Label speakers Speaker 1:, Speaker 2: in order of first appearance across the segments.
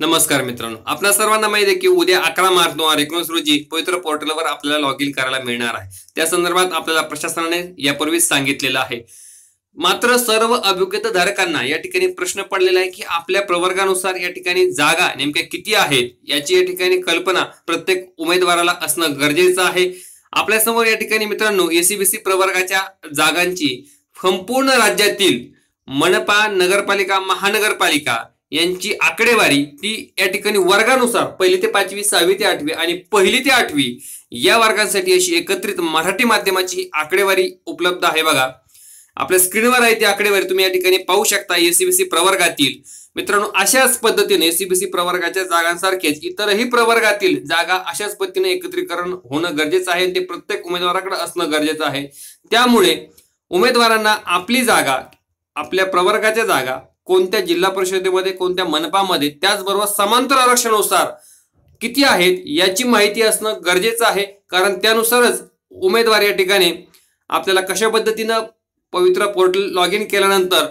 Speaker 1: नमस्कार मित्रांनो. आपल्या सर्वांना माहिती आहे की उद्या अकरा मार्च दोन हजार एकोणीस रोजी पवित्र पोर्टलवर आपल्याला लॉग इन करायला मिळणार आहे. त्या संदर्भात आपल्याला प्रशासनाने यापूर्वीच सांगितलेलं आहे. मात्र सर्व अभियोग्यता धारकांना या ठिकाणी प्रश्न पडलेला आहे की आपल्या प्रवर्गानुसार या ठिकाणी जागा नेमक्या किती आहेत याची या ठिकाणी कल्पना प्रत्येक उमेदवाराला असणं गरजेचं आहे. आपल्यासमोर या ठिकाणी मित्रांनो एसीबीसी प्रवर्गाच्या जागांची संपूर्ण राज्यातील मनपा नगरपालिका महानगरपालिका यांची आकडेवारी ती या ठिकाणी वर्गानुसार पहिली ते पाचवी सहावी ते आठवी आणि पहिली ते आठवी या वर्गांसाठी अशी एकत्रित मराठी माध्यमाची आकडेवारी उपलब्ध आहे बघा. आपल्या स्क्रीनवर आहे ती आकडेवारी तुम्ही या ठिकाणी पाहू शकता एसीबीसी प्रवर्गातील. मित्रांनो अशाच पद्धतीने एसीबीसी प्रवर्गाच्या जागांसारखेच इतरही प्रवर्गातील जागा अशाच पद्धतीने एकत्रीकरण होणं गरजेचं आहे ते प्रत्येक उमेदवाराकडे असणं गरजेचं आहे. त्यामुळे उमेदवारांना आपली जागा आपल्या प्रवर्गाच्या जागा कोणत्या जिल्हा परिषदेमध्ये कोणत्या मनपामध्ये त्याचबरोबर समांतर आरक्षणानुसार किती आहेत याची माहिती असणं गरजेचं आहे. कारण त्यानुसारच उमेदवार या ठिकाणी आपल्याला कशा पद्धतीनं पवित्र पोर्टल लॉग इन केल्यानंतर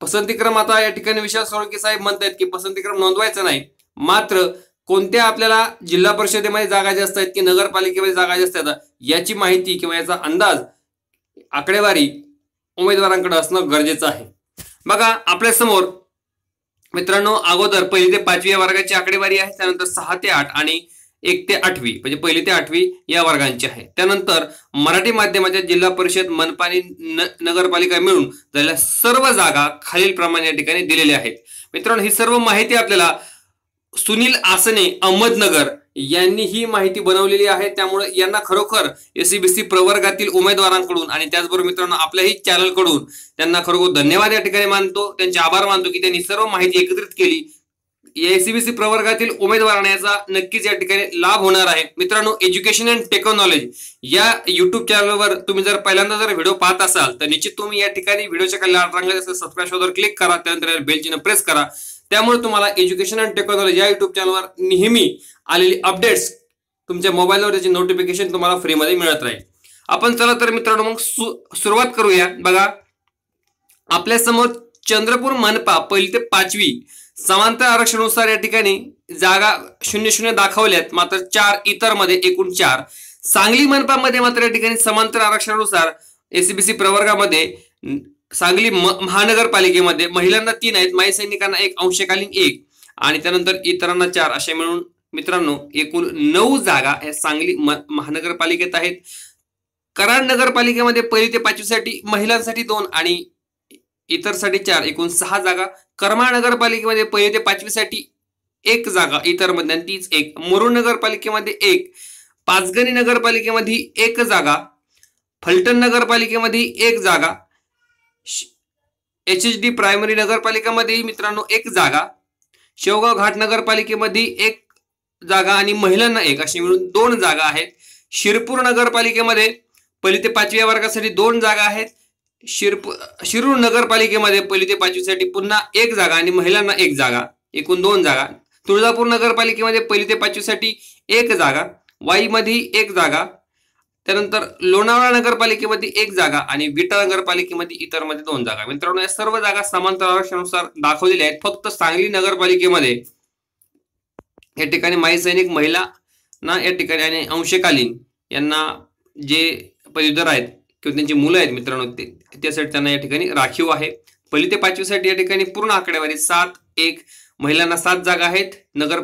Speaker 1: पसंतीक्रम आता या ठिकाणी विशाल सोळके साहेब म्हणतायत की पसंतीक्रम नोंदवायचा नाही. मात्र कोणत्या आपल्याला जिल्हा परिषदेमध्ये जागा जास्त आहेत की नगरपालिकेमध्ये जागा जास्त आहेत याची माहिती किंवा याचा अंदाज आकडेवारी उमेदवारांकडे असणं गरजेचं आहे. बघा आपल्यासमोर मित्रांनो अगोदर पहिली ते पाचवी या वर्गाची आकडेवारी आहे त्यानंतर सहा ते आठ आणि एक ते आठवी म्हणजे पहिली ते आठवी या वर्गांची आहे. त्यानंतर मराठी माध्यमाच्या जिल्हा परिषद मनपाणी नगरपालिका मिळून झालेल्या सर्व जागा खालील प्रमाणे या ठिकाणी दिलेल्या आहेत. मित्रांनो ही सर्व माहिती आपल्याला सुनील आसने अहमदनगर यांनी ही माहिती बनवलेली आहे. त्यामुळे यांना खरोखर एसीबीसी प्रवर्गातील उमेदवारांकडून आणि त्याचबरोबर मित्रांनो आपल्याही चॅनलकडून त्यांना खरोखर धन्यवाद या ठिकाणी मानतो. त्यांचे आभार मानतो की त्यांनी सर्व माहिती एकत्रित केली. एसीबीसी प्रवर्गातील उमेदवारांना याचा नक्कीच या ठिकाणी लाभ होणार आहे. मित्रांनो एज्युकेशन अँड टेक्नॉलॉजी या युट्यूब चॅनलवर तुम्ही जर पहिल्यांदा जर व्हिडिओ पाहत असाल तर निश्चित तुम्ही या ठिकाणी व्हिडिओच्या खाली लाल रंगाच्या सबस्क्राईब शोधावर क्लिक करा. त्यानंतर बेल चिन्ह प्रेस करा. त्यामुळे तुम्हाला एज्युकेशन अँड टेक्नॉलॉजी या युट्यूब चॅनलवर नेहमी आलेली अपडेट्स तुमच्या मोबाईलवर त्याची नोटिफिकेशन तुम्हाला फ्रीमध्ये मिळत राहील. आपण चला तर मित्रांनो मग सुरुवात करूया. बघा आपल्यासमोर चंद्रपूर मनपा पहिली ते पाचवी समांतर आरक्षणानुसार या ठिकाणी जागा शून्य शून्य दाखवल्यात. मात्र चार इतरमध्ये एकूण चार. सांगली मनपामध्ये मात्र या ठिकाणी समांतर आरक्षणानुसार एसीबीसी प्रवर्गामध्ये सांगली महानगरपालिकेमध्ये महिलांना तीन आहेत माई सैनिकांना एक अंशकालीन एक. आणि त्यानंतर इतरांना चार असे मिळून मित्रांनो एकूण नऊ जागा या सांगली महानगरपालिकेत आहेत. कराड नगरपालिकेमध्ये पहिली ते पाचवीसाठी महिलांसाठी दोन आणि इतरसाठी चार एकूण सहा जागा. करमाळ नगरपालिकेमध्ये पहिली ते पाचवीसाठी एक जागा इतरमध्ये तीच एक. मुरुड नगरपालिकेमध्ये एक. पाचगणी नगरपालिकेमध्ये एक जागा. फलटण नगरपालिकेमध्ये एक जागा. एच एच डी प्रायमरी नगरपालिकेमध्ये मित्रांनो एक जागा शेवगाव घाट नगरपालिकेमध्ये एक जागा आणि महिलांना एक अशी मिळून दोन जागा आहेत. शिरपूर नगरपालिकेमध्ये पहिली ते पाचव्या वर्गासाठी दोन जागा आहेत. शिरपूर शिरूर नगरपालिकेमध्ये पहिली ते पाचवीसाठी पुन्हा एक जागा आणि महिलांना एक जागा एकूण दोन जागा. तुळजापूर नगरपालिकेमध्ये पहिली ते पाचवीसाठी एक जागा वाईमध्ये एक जागा. त्यानंतर लोणावळा नगरपालिकेमध्ये एक जागा आणि विटा नगरपालिकेमध्ये इतरमध्ये दोन जागा. मित्रांनो या सर्व जागा समांतर आरक्षणानुसार दाखवलेल्या आहेत. फक्त सांगली नगरपालिकेमध्ये या ठिकाणी माई सैनिक महिला ना या ठिकाणी आणि अंशकालीन यांना जे पदवीधर आहेत किंवा त्यांची मुलं आहेत मित्रांनो ते त्यासाठी त्यांना या ठिकाणी राखीव आहे. पहिली ते पाचवीसाठी या ठिकाणी पूर्ण आकडेवारी सात एक महिलांना सात जागा आहेत. नगर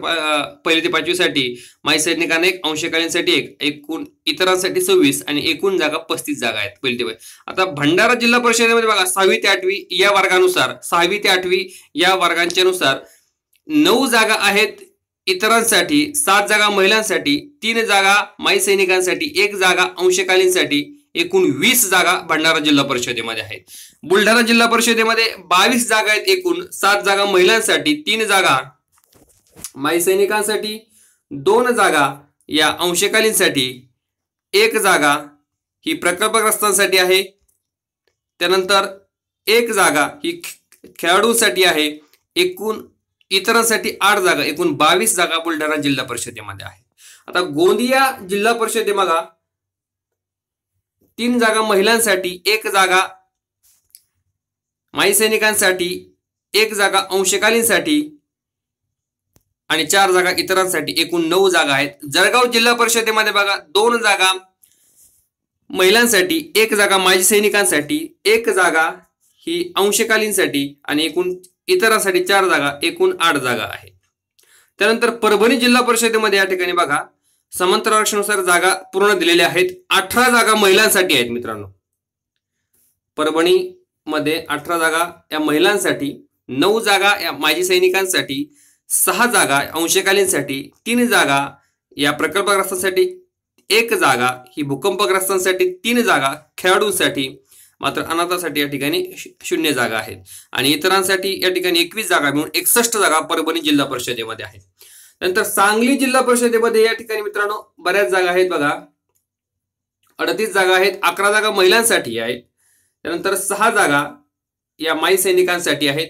Speaker 1: पहिली ते पाचवीसाठी. माई सैनिकांना एक अंशकालीनसाठी एक एकूण इतरांसाठी सव्वीस आणि एकूण जागा पस्तीस जागा आहेत पहिली ते आता भंडारा जिल्हा परिषदेमध्ये बघा सहावी ते आठवी या वर्गानुसार सहावी ते आठवी या वर्गांच्या नुसार नऊ जागा आहेत इतरांसाठी सात जागा महिलांसाठी तीन जागा माई सैनिकांसाठी एक जागा अंशकालीनसाठी एकूण वीस जागा भंडारा जिल्हा परिषदेमध्ये आहेत. बुलढाणा जिल्हा परिषदेमध्ये बावीस जागा आहेत एकूण. सात जागा महिलांसाठी तीन जागा माई सैनिकांसाठी दोन जागा या अंशकालीनसाठी एक जागा ही प्रकल्पग्रस्तांसाठी आहे. त्यानंतर एक जागा ही खेळाडूंसाठी आहे. एकूण इतरांसाठी आठ जागा एकूण बावीस जागा बुलढाणा जिल्हा परिषदेमध्ये आहे आता गोंदिया जिल्हा परिषदेमध्ये तीन जागा महिलांसाठी एक जागा माई सैनिकांसाठी एक जागा अंशकालीनसाठी आणि चार जागा इतरांसाठी एकूण नऊ जागा आहेत. जळगाव जिल्हा परिषदेमध्ये बघा दोन जागा महिलांसाठी एक जागा माजी सैनिकांसाठी एक जागा ही अंशकालीनसाठी आणि एकूण इतरांसाठी चार जागा एकूण आठ जागा आहे त्यानंतर परभणी जिल्हा परिषदेमध्ये या ठिकाणी बघा समांतर आरक्षणानुसार जागा पूर्ण दिलेल्या आहेत. अठरा जागा महिलांसाठी आहेत मित्रांनो. परभणी मध्ये अठरा जागा या महिलांसाठी नऊ जागा या माजी सैनिकांसाठी सहा जागा अंशकालीनसाठी तीन जागा या प्रकल्पग्रस्तांसाठी एक जागा ही भूकंपग्रस्तांसाठी तीन जागा खेळाडूंसाठी मात्र अनाथासाठी या ठिकाणी शून्य जागा आहेत. आणि इतरांसाठी या ठिकाणी एकवीस जागा मिळून एकसष्ट जागा परभणी जिल्हा परिषदेमध्ये आहेत. नंतर सांगली जिल्हा परिषदेमध्ये या ठिकाणी मित्रांनो बऱ्याच जागा आहेत बघा. अडतीस जागा आहेत अकरा जागा महिलांसाठी आहेत. त्यानंतर सहा जागा या माई सैनिकांसाठी आहेत.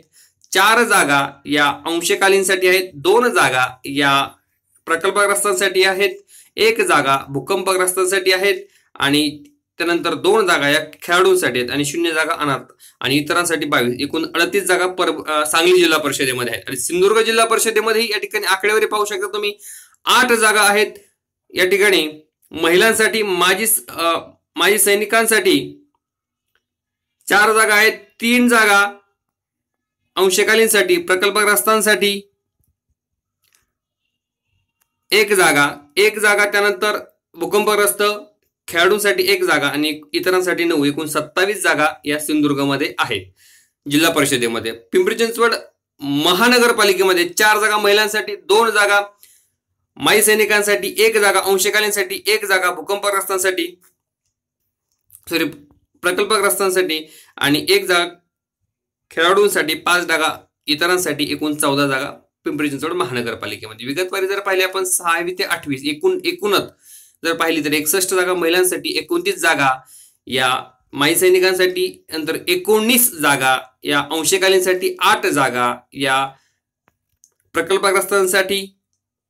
Speaker 1: चार जागा या अंशकालीनसाठी आहेत. दोन जागा या प्रकल्पग्रस्तांसाठी आहेत. एक जागा भूकंपग्रस्तांसाठी आहेत. आणि त्यानंतर दोन जागा या खेळाडूंसाठी आहेत आणि शून्य जागा अनाथ आणि इतरांसाठी बावीस. एकूण अडतीस जागा पर सांगली जिल्हा परिषदेमध्ये आहेत. आणि सिंधुदुर्ग जिल्हा परिषदेमध्येही या ठिकाणी आकडेवारी पाहू शकता तुम्ही. आठ जागा आहेत. या ठिकाणी महिलांसाठी माजी माजी सैनिकांसाठी चार जागा आहेत. तीन जागा अंशकालीनसाठी प्रकल्पग्रस्तांसाठी एक जागा. एक जागा त्यानंतर भूकंपग्रस्त खेळाडूंसाठी एक जागा आणि इतरांसाठी नऊ एकूण सत्तावीस जागा या सिंधुदुर्गमध्ये आहेत. जिल्हा परिषदेमध्ये. पिंपरी चिंचवड महानगरपालिकेमध्ये चार जागा महिलांसाठी दोन जागा माई सैनिकांसाठी एक जागा अंशकालीनसाठी एक जागा भूकंपग्रस्तांसाठी सॉरी प्रकल्पग्रस्तांसाठी आणि एक जागा खेळाडूंसाठी पाच जागा इतरांसाठी एकूण चौदा जागा पिंपरी चिंचवड महानगरपालिकेमध्ये. विगतवारी जर पाहिले आपण सहावी ते आठवीस एकूण एकूणच जर पाहिली तर एकसष्ट जागा महिलांसाठी एकोणतीस जागा या माई सैनिकांसाठी नंतर एकोणीस जागा या अंशकालीनसाठी आठ जागा या प्रकल्पग्रस्तांसाठी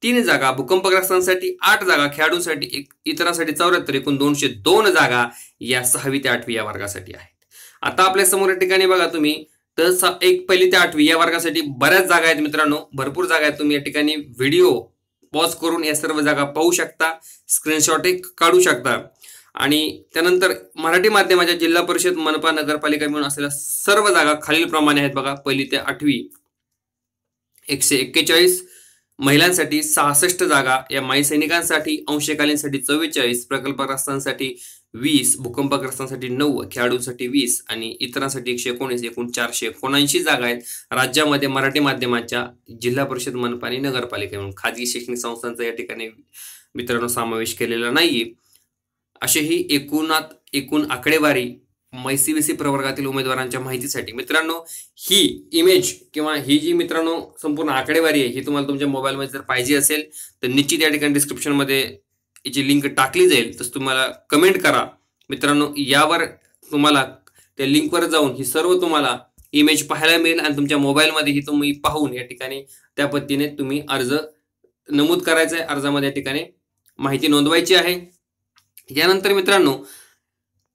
Speaker 1: तीन जागा भूकंपग्रस्तांसाठी आठ जागा खेळाडूंसाठी एक इतरांसाठी चौऱ्याहत्तर एकूण दोनशे दोन जागा या सहावी ते आठवी या वर्गासाठी आहेत. आता आपल्यासमोर ठिकाणी बघा तुम्ही तर एक पहिली ते आठवी या वर्गासाठी बऱ्याच जागा आहेत मित्रांनो. भरपूर जागा आहेत. तुम्ही या ठिकाणी व्हिडिओ पॉज करून या सर्व जागा पाहू शकता स्क्रीनशॉट काढू शकता. आणि त्यानंतर मराठी माध्यमाच्या जिल्हा परिषद मनपा नगरपालिका मिळून असलेल्या सर्व जागा खालीलप्रमाणे आहेत बघा पहिली ते आठवी. एकशे एक्केचाळीस महिलांसाठी सहासष्ट जागा या माई सैनिकांसाठी अंशकालीनसाठी चव्वेचाळीस प्रकल्पग्रस्तांसाठी वीस भूकंपग्रस्तांसाठी नऊ खेळाडूंसाठी वीस आणि इतरांसाठी एकशे एकोणीस एकूण चारशे एकोणऐंशी जागा आहेत. राज्यामध्ये मराठी माध्यमाच्या जिल्हा परिषद मनपा आणि नगरपालिका म्हणून खाजगी शैक्षणिक संस्थांचा या ठिकाणी मित्रांनो समावेश केलेला नाहीये. असेही एकूणात एकूण आकडेवारी मैसीबीसी प्रवर्गातील उमेदवारांच्या माहितीसाठी. मित्रांनो ही इमेज किंवा ही जी मित्रांनो संपूर्ण आकडेवारी आहे ही तुम्हाला तुमच्या मोबाईलमध्ये जर पाहिजे असेल तर निश्चित या ठिकाणी डिस्क्रिप्शनमध्ये याची लिंक टाकली जाईल. तसं तुम्हाला कमेंट करा. मित्रांनो यावर तुम्हाला त्या लिंकवर जाऊन ही सर्व तुम्हाला इमेज पाहायला मिळेल आणि तुमच्या मोबाईलमध्ये ही तुम्ही पाहून या ठिकाणी त्या पद्धतीने तुम्ही अर्ज नमूद करायचा आहे अर्जामध्ये या ठिकाणी माहिती नोंदवायची आहे. यानंतर मित्रांनो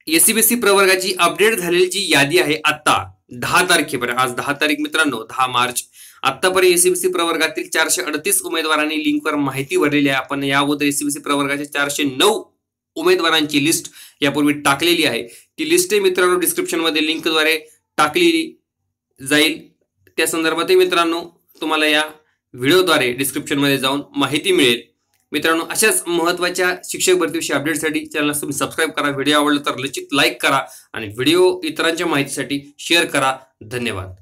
Speaker 1: एसीबीसी प्रवर्गाची अपडेट झालेली जी यादी आहे आता दहा तारखेपर्यंत आज दहा तारीख मित्रांनो दहा मार्च. आतापर्यंत एसीबीसी प्रवर्गातील चारशे अडतीस उमेदवारांनी लिंकवर माहिती भरलेली आहे. आपण या अगोदर एसीबीसी प्रवर्गाचे चारशे नऊ उमेदवारांची लिस्ट यापूर्वी टाकलेली आहे. ती लिस्ट मित्रांनो डिस्क्रिप्शनमध्ये लिंकद्वारे टाकलेली जाईल. त्या संदर्भातही मित्रांनो तुम्हाला या व्हिडिओद्वारे डिस्क्रिप्शनमध्ये जाऊन माहिती मिळेल. मित्रांनो अशाच महत्त्वाच्या शिक्षक भरतीविषयी अपडेटसाठी चॅनलला तुम्ही सबस्क्राईब करा. व्हिडिओ आवडला तर लचित लाईक करा आणि व्हिडिओ इतरांच्या माहितीसाठी शेअर करा. धन्यवाद.